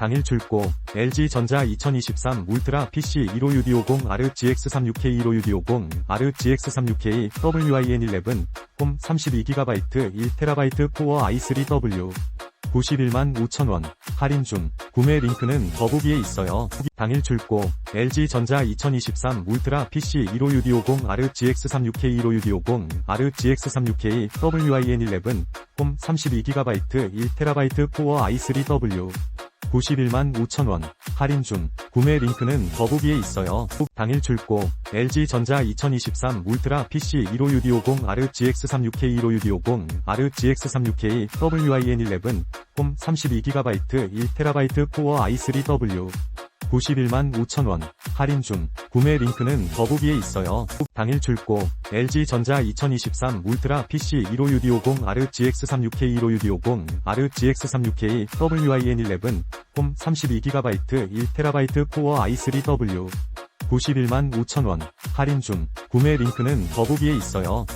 당일 출고 LG전자 2023 울트라 PC 15UD50 R GX36K 15UD50 R GX36K WIN11 홈 32GB 1TB 코어 i3W 91만 5천원 할인 중 구매 링크는 더보기에 있어요. 당일 출고 LG전자 2023 울트라 PC 15UD50 R GX36K 15UD50 R GX36K WIN11 홈 32GB 1TB 코어 i3W 91만 5천원. 할인 중. 구매 링크는 더보기에 있어요. 당일 출고. LG전자 2023 울트라 PC 15UD50 R GX36K 15UD50 R GX36K WIN11 홈 32GB 1TB 코어 i3W 91만 5천원. 할인 중. 구매 링크는 더보기에 있어요. 당일 출고. LG전자 2023 울트라 PC 15UD50 R GX36K 15UD50 R GX36K WIN11 홈 32GB 1TB 코어 i3W 91만 5천원. 할인 중. 구매 링크는 더보기에 있어요.